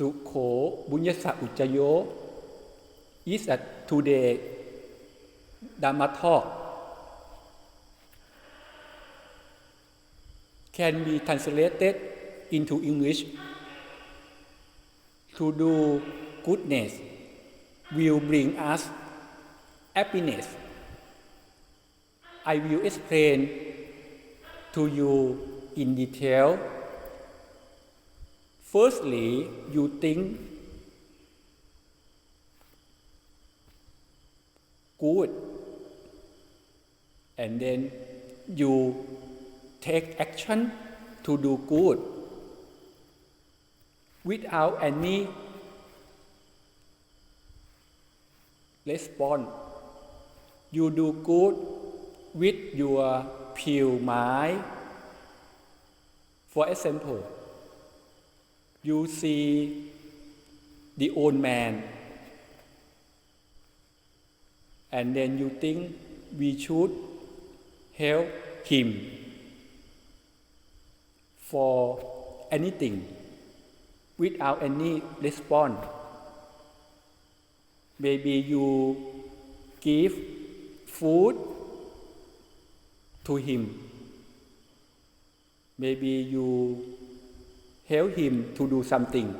Sukho Bunyasa Ujayo is a today Dhamma talk can be translated into English to do goodness will bring us happiness. I will explain to you in detail. Firstly, you think good, and then you take action to do good without any response. You do good with your pure mind. For example, you see the old man, and then you think we should help him for anything without any response. Maybe you give food to him. Maybe you help him to do something.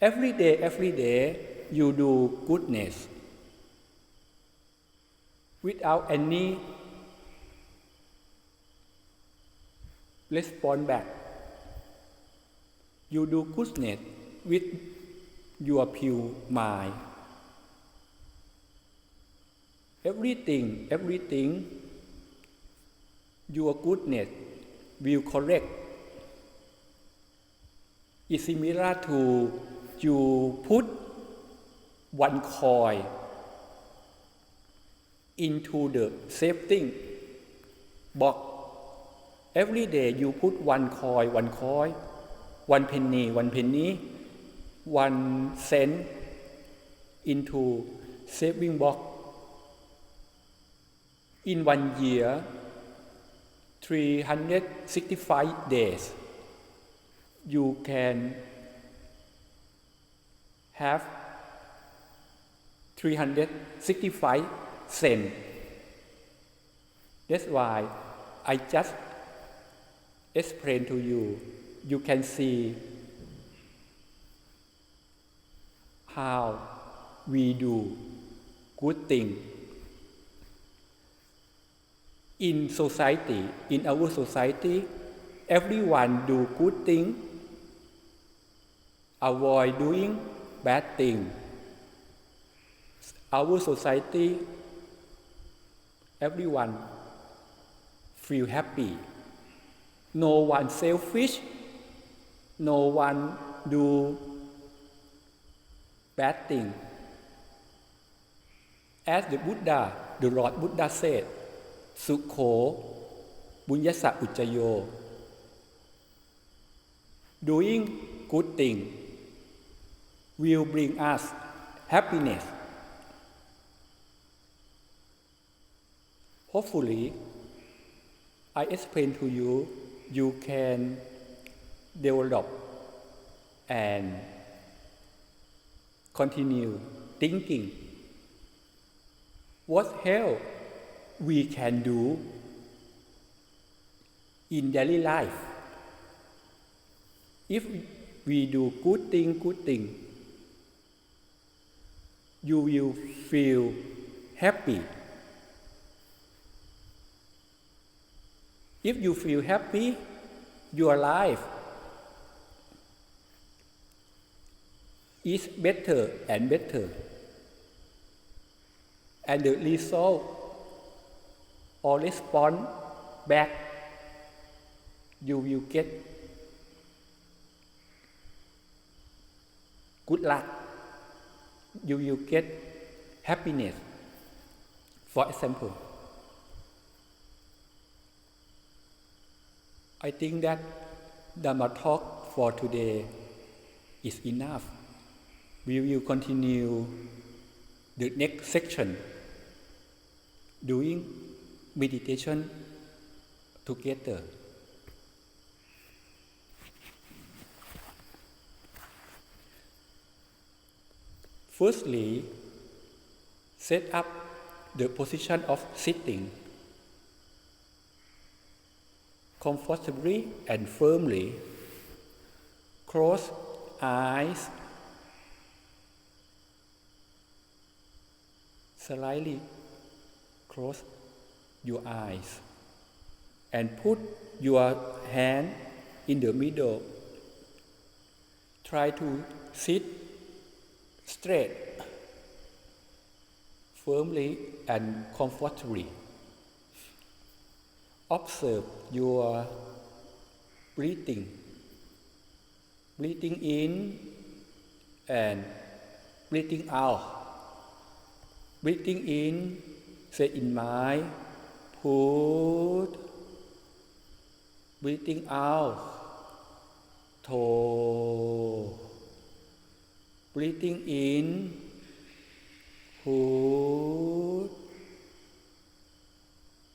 Every day, every day, you do goodness without any response back. You do goodness with your pure mind. Everything, everything, your goodness will correct. It's similar to you put one coin into the safety box. Every day you put one coin, one coin, one penny, one penny, one cent into saving box. In one year, 365 days, you can have 365 cents. That's why I just explain to you. You can see how we do good thing in society in our society everyone do good thing avoid doing bad thing our society everyone feel happy no one selfish no one do bad thing. As the Buddha, the Lord Buddha said, Sukho Bunyasa Ujayo. Doing good thing will bring us happiness. Hopefully, I explain to you, you can develop and continue thinking what help we can do in daily life if we do good thing good thing you will feel happy if you feel happy your life is better and better. And the result or response back you will get good luck. You will get happiness. For example, I think that Dhamma talk for today is enough. We will continue the next section doing meditation together. Firstly, set up the position of sitting comfortably and firmly. Close eyes. Slightly close your eyes and put your hand in the middle. Try to sit straight, firmly, and comfortably. Observe your breathing. Breathing in and breathing out. Breathing in, say in mind, put. Breathing out, Breathing in, put.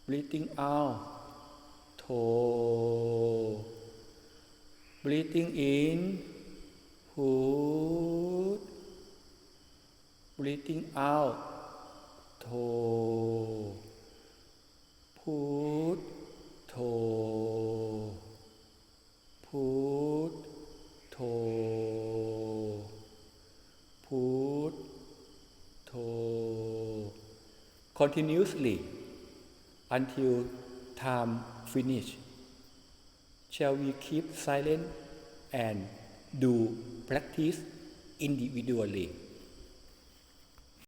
Breathing out, toe. Breathing in, put. Breathing out, toe. Put, Continuously until time finish. Shall we keep silent and do practice individually?